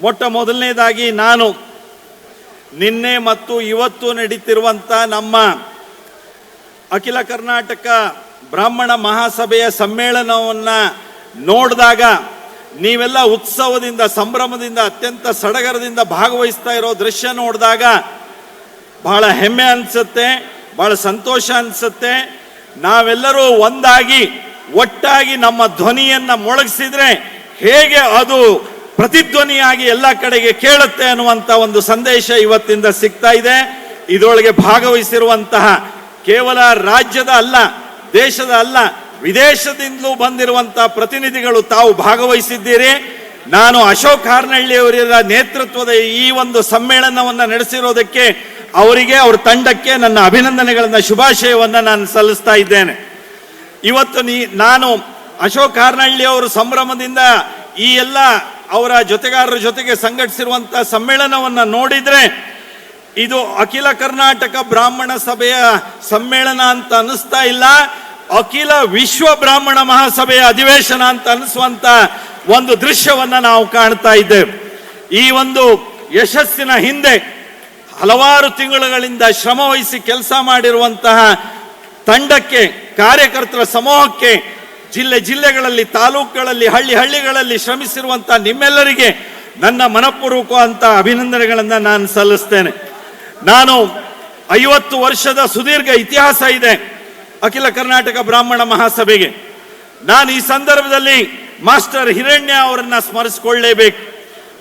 ಮೊಟ್ಟ ಮೊದಲನೇದಾಗಿ ನಾನು ನಿನ್ನೆ ಮತ್ತು ಇವತ್ತು ನಡೀತಿರುವಂಥ ನಮ್ಮ ಅಖಿಲ ಕರ್ನಾಟಕ ಬ್ರಾಹ್ಮಣ ಮಹಾಸಭೆಯ ಸಮ್ಮೇಳನವನ್ನು ನೋಡಿದಾಗ ನೀವೆಲ್ಲ ಉತ್ಸವದಿಂದ, ಸಂಭ್ರಮದಿಂದ, ಅತ್ಯಂತ ಸಡಗರದಿಂದ ಭಾಗವಹಿಸ್ತಾ ಇರೋ ದೃಶ್ಯ ನೋಡಿದಾಗ ಬಹಳ ಹೆಮ್ಮೆ ಅನಿಸುತ್ತೆ, ಬಹಳ ಸಂತೋಷ ಅನಿಸುತ್ತೆ. ನಾವೆಲ್ಲರೂ ಒಂದಾಗಿ, ಒಟ್ಟಾಗಿ ನಮ್ಮ ಧ್ವನಿಯನ್ನ ಮೊಳಗಿಸಿದ್ರೆ ಹೇಗೆ ಅದು ಪ್ರತಿಧ್ವನಿಯಾಗಿ ಎಲ್ಲ ಕಡೆಗೆ ಕೇಳುತ್ತೆ ಅನ್ನುವಂಥ ಒಂದು ಸಂದೇಶ ಇವತ್ತಿಂದ ಸಿಗ್ತಾ ಇದೆ. ಇದರೊಳಗೆ ಭಾಗವಹಿಸಿರುವಂತಹ ಕೇವಲ ರಾಜ್ಯದ ಅಲ್ಲ, ದೇಶದ ಅಲ್ಲ, ವಿದೇಶದಿಂದಲೂ ಬಂದಿರುವಂತಹ ಪ್ರತಿನಿಧಿಗಳು ತಾವು ಭಾಗವಹಿಸಿದ್ದೀರಿ. ನಾನು ಅಶೋಕ್ ಅವರ ನೇತೃತ್ವದ ಈ ಒಂದು ಸಮ್ಮೇಳನವನ್ನು ನಡೆಸಿರೋದಕ್ಕೆ ಅವರಿಗೆ, ಅವ್ರ ತಂಡಕ್ಕೆ ನನ್ನ ಅಭಿನಂದನೆಗಳನ್ನು, ಶುಭಾಶಯವನ್ನು ನಾನು ಸಲ್ಲಿಸ್ತಾ ಇದ್ದೇನೆ. ಇವತ್ತು ನೀ, ನಾನು ಅಶೋಕ್ ಹಾರ್ನಳ್ಳಿ ಅವರು ಸಂಭ್ರಮದಿಂದ ಈ ಎಲ್ಲ ಅವರ ಜೊತೆಗಾರರ ಜೊತೆಗೆ ಸಂಘಟಿಸಿರುವಂತಹ ಸಮ್ಮೇಳನವನ್ನ ನೋಡಿದ್ರೆ ಇದು ಅಖಿಲ ಕರ್ನಾಟಕ ಬ್ರಾಹ್ಮಣ ಸಭೆಯ ಸಮ್ಮೇಳನ ಅಂತ ಅನಿಸ್ತಾ ಇಲ್ಲ. ಅಖಿಲ ವಿಶ್ವ ಬ್ರಾಹ್ಮಣ ಮಹಾಸಭೆಯ ಅಧಿವೇಶನ ಅಂತ ಅನಿಸುವಂತ ಒಂದು ದೃಶ್ಯವನ್ನ ನಾವು ಕಾಣ್ತಾ ಇದ್ದೇವೆ. ಈ ಒಂದು ಯಶಸ್ಸಿನ ಹಿಂದೆ ಹಲವಾರು ತಿಂಗಳುಗಳಿಂದ ಶ್ರಮವಹಿಸಿ ಕೆಲಸ ಮಾಡಿರುವಂತಹ ತಂಡಕ್ಕೆ, ಕಾರ್ಯಕರ್ತರ ಸಮೂಹಕ್ಕೆ ಜಿಲ್ಲೆ ಜಿಲ್ಲೆಗಳಲ್ಲಿ, ತಾಲೂಕುಗಳಲ್ಲಿ, ಹಳ್ಳಿ ಹಳ್ಳಿಗಳಲ್ಲಿ ಶ್ರಮಿಸಿರುವಂತಹ ನಿಮ್ಮೆಲ್ಲರಿಗೆ ನನ್ನ ಮನಪೂರ್ವಕವಂತ ಅಭಿನಂದನೆಗಳನ್ನು ನಾನು ಸಲ್ಲಿಸ್ತೇನೆ. ನಾನು ಐವತ್ತು ವರ್ಷದ ಸುದೀರ್ಘ ಇತಿಹಾಸ ಇದೆ ಅಖಿಲ ಕರ್ನಾಟಕ ಬ್ರಾಹ್ಮಣ ಮಹಾಸಭೆಗೆ. ನಾನು ಈ ಸಂದರ್ಭದಲ್ಲಿ ಮಾಸ್ಟರ್ ಹಿರಣ್ಯ ಅವರನ್ನ ಸ್ಮರಿಸಿಕೊಳ್ಳೇಬೇಕು.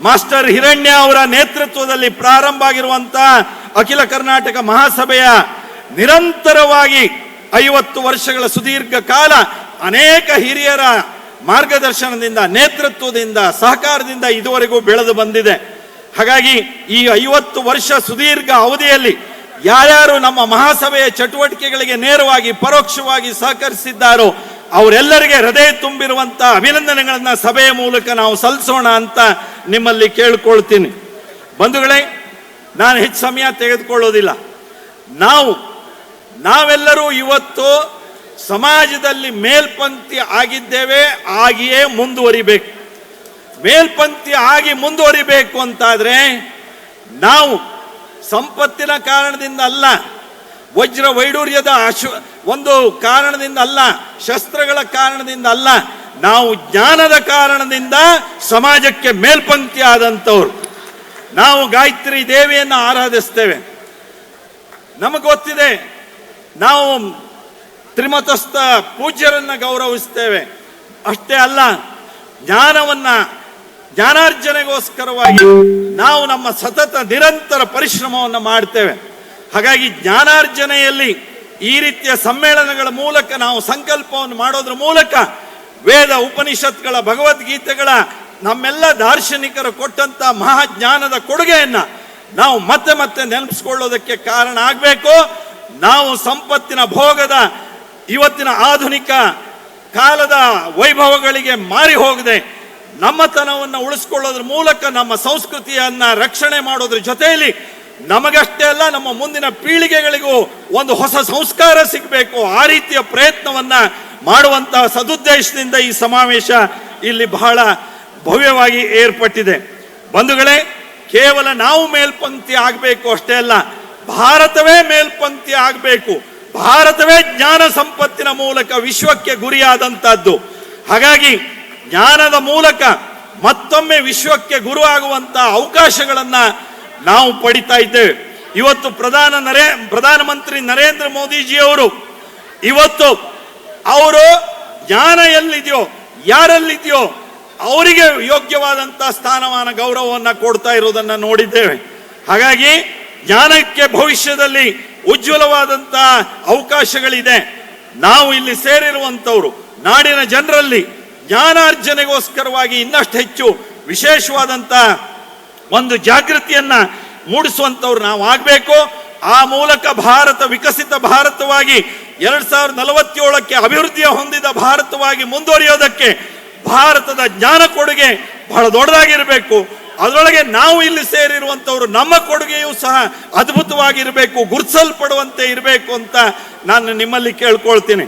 ಮಾಸ್ಟರ್ ಹಿರಣ್ಯ ಅವರ ನೇತೃತ್ವದಲ್ಲಿ ಪ್ರಾರಂಭ ಆಗಿರುವಂತಹ ಅಖಿಲ ಕರ್ನಾಟಕ ಮಹಾಸಭೆಯ ನಿರಂತರವಾಗಿ ಐವತ್ತು ವರ್ಷಗಳ ಸುದೀರ್ಘ ಕಾಲ ಅನೇಕ ಹಿರಿಯರ ಮಾರ್ಗದರ್ಶನದಿಂದ, ನೇತೃತ್ವದಿಂದ, ಸಹಕಾರದಿಂದ ಇದುವರೆಗೂ ಬೆಳೆದು ಬಂದಿದೆ. ಹಾಗಾಗಿ ಈ ಐವತ್ತು ವರ್ಷ ಸುದೀರ್ಘ ಅವಧಿಯಲ್ಲಿ ಯಾರ್ಯಾರು ನಮ್ಮ ಮಹಾಸಭೆಯ ಚಟುವಟಿಕೆಗಳಿಗೆ ನೇರವಾಗಿ, ಪರೋಕ್ಷವಾಗಿ ಸಹಕರಿಸಿದ್ದಾರೋ, ಅವರೆಲ್ಲರಿಗೆ ಹೃದಯ ತುಂಬಿರುವಂತ ಅಭಿನಂದನೆಗಳನ್ನು ಸಭೆಯ ಮೂಲಕ ನಾವು ಸಲ್ಲಿಸೋಣ ಅಂತ ನಿಮ್ಮಲ್ಲಿ ಕೇಳಿಕೊಳ್ತೀನಿ. ಬಂಧುಗಳೇ, ನಾನು ಹೆಚ್ಚು ಸಮಯ ತೆಗೆದುಕೊಳ್ಳೋದಿಲ್ಲ. ನಾವು, ನಾವೆಲ್ಲರೂ ಇವತ್ತು ಸಮಾಜದಲ್ಲಿ ಮೇಲ್ಪಂಕ್ತಿ ಆಗಿದ್ದೇವೆ ಆಗಿಯೇ ಮುಂದುವರಿಬೇಕು. ಮೇಲ್ಪಂಕ್ತಿ ಆಗಿ ಮುಂದುವರಿಬೇಕು ಅಂತಾದರೆ, ನಾವು ಸಂಪತ್ತಿನ ಕಾರಣದಿಂದ ಅಲ್ಲ ವಜ್ರ ವೈಡೂರ್ಯದ ಅಶು, ಒಂದು ಕಾರಣದಿಂದ ಅಲ್ಲ ಶಸ್ತ್ರಗಳ ಕಾರಣದಿಂದ ಅಲ್ಲ ನಾವು ಜ್ಞಾನದ ಕಾರಣದಿಂದ ಸಮಾಜಕ್ಕೆ ಮೇಲ್ಪಂಕ್ತಿ ಆದಂಥವ್ರು ನಾವು ಗಾಯತ್ರಿ ದೇವಿಯನ್ನು ಆರಾಧಿಸ್ತೇವೆ. ನಮಗೆ ಗೊತ್ತಿದೆ, ನಾವು ತ್ರಿಮತಸ್ಥ ಪೂಜ್ಯರನ್ನು ಗೌರವಿಸ್ತೇವೆ. ಅಷ್ಟೇ ಅಲ್ಲ, ಜ್ಞಾನವನ್ನ, ಜ್ಞಾನಾರ್ಜನೆಗೋಸ್ಕರವಾಗಿ ನಾವು ನಮ್ಮ ಸತತ ನಿರಂತರ ಪರಿಶ್ರಮವನ್ನು ಮಾಡ್ತೇವೆ. ಹಾಗಾಗಿ ಜ್ಞಾನಾರ್ಜನೆಯಲ್ಲಿ ಈ ರೀತಿಯ ಸಮ್ಮೇಳನಗಳ ಮೂಲಕ ನಾವು ಸಂಕಲ್ಪವನ್ನು ಮಾಡೋದ್ರ ಮೂಲಕ ವೇದ ಉಪನಿಷತ್ಗಳ, ಭಗವದ್ಗೀತೆಗಳ, ನಮ್ಮೆಲ್ಲ ದಾರ್ಶನಿಕರು ಕೊಟ್ಟಂತ ಮಹಾಜ್ಞಾನದ ಕೊಡುಗೆಯನ್ನ ನಾವು ಮತ್ತೆ ಮತ್ತೆ ನೆನಪಿಸ್ಕೊಳ್ಳೋದಕ್ಕೆ ಕಾರಣ ಆಗಬೇಕು. ನಾವು ಸಂಪತ್ತಿನ ಭೋಗದ ಇವತ್ತಿನ ಆಧುನಿಕ ಕಾಲದ ವೈಭವಗಳಿಗೆ ಮಾರಿ ಹೋಗದೆ. ನಮ್ಮತನವನ್ನು ಉಳಿಸ್ಕೊಳ್ಳೋದ್ರ ಮೂಲಕ ನಮ್ಮ ಸಂಸ್ಕೃತಿಯನ್ನ ರಕ್ಷಣೆ ಮಾಡೋದ್ರ ಜೊತೆಯಲ್ಲಿ ನಮಗಷ್ಟೇ ಅಲ್ಲ, ನಮ್ಮ ಮುಂದಿನ ಪೀಳಿಗೆಗಳಿಗೂ ಒಂದು ಹೊಸ ಸಂಸ್ಕಾರ ಸಿಗಬೇಕು. ಆ ರೀತಿಯ ಪ್ರಯತ್ನವನ್ನ ಮಾಡುವಂತಹ ಸದುದ್ದೇಶದಿಂದ ಈ ಸಮಾವೇಶ ಇಲ್ಲಿ ಬಹಳ ಭವ್ಯವಾಗಿ ಏರ್ಪಟ್ಟಿದೆ. ಬಂಧುಗಳೇ, ಕೇವಲ ನಾವು ಮೇಲ್ಪಂಕ್ತಿ ಆಗಬೇಕು ಅಷ್ಟೇ ಅಲ್ಲ, ಭಾರತವೇ ಮೇಲ್ಪಂಕ್ತಿ ಆಗಬೇಕು. ಭಾರತವೇ ಜ್ಞಾನ ಸಂಪತ್ತಿನ ಮೂಲಕ ವಿಶ್ವಕ್ಕೆ ಗುರಿಯಾದಂತಹದ್ದು. ಹಾಗಾಗಿ ಜ್ಞಾನದ ಮೂಲಕ ಮತ್ತೊಮ್ಮೆ ವಿಶ್ವಕ್ಕೆ ಗುರು ಆಗುವಂತಹ ಅವಕಾಶಗಳನ್ನ ನಾವು ಪಡಿತಾ ಇದ್ದೇವೆ. ಇವತ್ತು ಪ್ರಧಾನ ನರೇ, ಪ್ರಧಾನಮಂತ್ರಿ ನರೇಂದ್ರ ಮೋದಿಜಿಯವರು ಇವತ್ತು ಅವರು ಜ್ಞಾನ ಎಲ್ಲಿದೆಯೋ, ಯಾರಲ್ಲಿದೆಯೋ ಅವರಿಗೆ ಯೋಗ್ಯವಾದಂತಹ ಸ್ಥಾನಮಾನ ಗೌರವವನ್ನು ಕೊಡ್ತಾ ಇರೋದನ್ನ ನೋಡಿದ್ದೇವೆ. ಹಾಗಾಗಿ ಜ್ಞಾನಕ್ಕೆ ಭವಿಷ್ಯದಲ್ಲಿ ಉಜ್ವಲವಾದಂತಹ ಅವಕಾಶಗಳಿದೆ. ನಾವು ಇಲ್ಲಿ ಸೇರಿರುವಂತವರು ನಾಡಿನ ಜನರಲ್ಲಿ ಜ್ಞಾನಾರ್ಜನೆಗೋಸ್ಕರವಾಗಿ ಇನ್ನಷ್ಟು ಹೆಚ್ಚು ವಿಶೇಷವಾದಂಥ ಒಂದು ಜಾಗೃತಿಯನ್ನ ಮೂಡಿಸುವಂಥವ್ರು ನಾವು ಆಗಬೇಕು. ಆ ಮೂಲಕ ಭಾರತ, ವಿಕಸಿತ ಭಾರತವಾಗಿ ಎರಡ್ ಸಾವಿರದ ನಲವತ್ತೇಳಕ್ಕೆ ಅಭಿವೃದ್ಧಿಯ ಹೊಂದಿದ ಭಾರತವಾಗಿ ಮುಂದುವರಿಯೋದಕ್ಕೆ ಭಾರತದ ಜ್ಞಾನ ಕೊಡುಗೆ ಬಹಳ ದೊಡ್ಡದಾಗಿರಬೇಕು. ಅದರೊಳಗೆ ನಾವು ಇಲ್ಲಿ ಸೇರಿರುವಂತವರು ನಮ್ಮ ಕೊಡುಗೆಯೂ ಸಹ ಅದ್ಭುತವಾಗಿರಬೇಕು ಗುರುತಿಸಲ್ಪಡುವಂತೆ ಇರಬೇಕು ಅಂತ ನಾನು ನಿಮ್ಮಲ್ಲಿ ಕೇಳ್ಕೊಳ್ತೀನಿ.